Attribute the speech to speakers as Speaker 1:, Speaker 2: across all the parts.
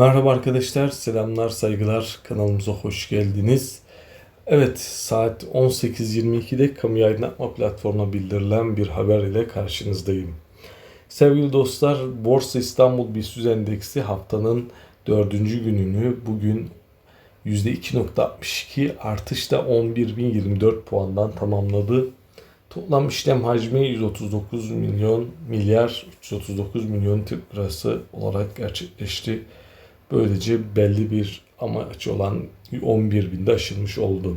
Speaker 1: Merhaba arkadaşlar, selamlar, saygılar. Kanalımıza hoş geldiniz. Evet, saat 18.22'de kamu aydınlatma platformuna bildirilen bir haber ile karşınızdayım. Sevgili dostlar, Borsa İstanbul BIST Endeksi haftanın dördüncü gününü bugün %2.62 artışla 11.024 puandan tamamladı. Toplam işlem hacmi 139 milyon milyar 339 milyon Türk lirası olarak gerçekleşti. Böylece belli bir amaç olan 11 binde aşılmış oldu.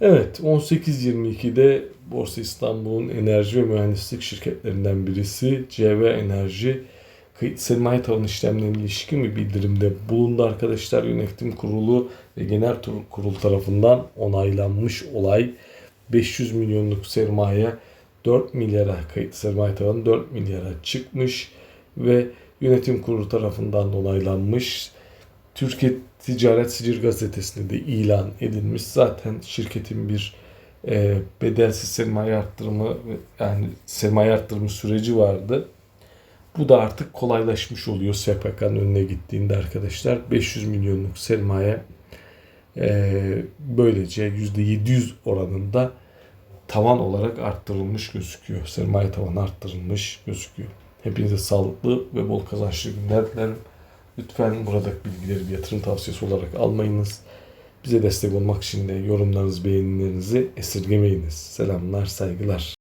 Speaker 1: Evet 18.22'de Borsa İstanbul'un enerji ve mühendislik şirketlerinden birisi CV Enerji sermaye tavan işlemlerine ilişkin bir bildirimde bulundu arkadaşlar. Yönetim kurulu ve genel kurul tarafından onaylanmış olay 500 milyonluk sermaye 4 milyara kayıt sermaye tavanı 4 milyara çıkmış ve yönetim kurulu tarafından onaylanmış. Türkiye Ticaret Sicil Gazetesi'nde de ilan edilmiş. Zaten şirketin bir e, bedelsiz sermaye arttırımı yani sermaye arttırımı süreci vardı. Bu da artık kolaylaşmış oluyor SPK'nın önüne gittiğinde arkadaşlar. 500 milyonluk sermaye e, böylece %700 oranında tavan olarak arttırılmış gözüküyor. Sermaye tavanı arttırılmış gözüküyor. Hepinize sağlıklı ve bol kazançlı günler dilerim. Lütfen buradaki bilgileri bir yatırım tavsiyesi olarak almayınız. Bize destek olmak için de yorumlarınızı, beğenilerinizi esirgemeyiniz. Selamlar, saygılar.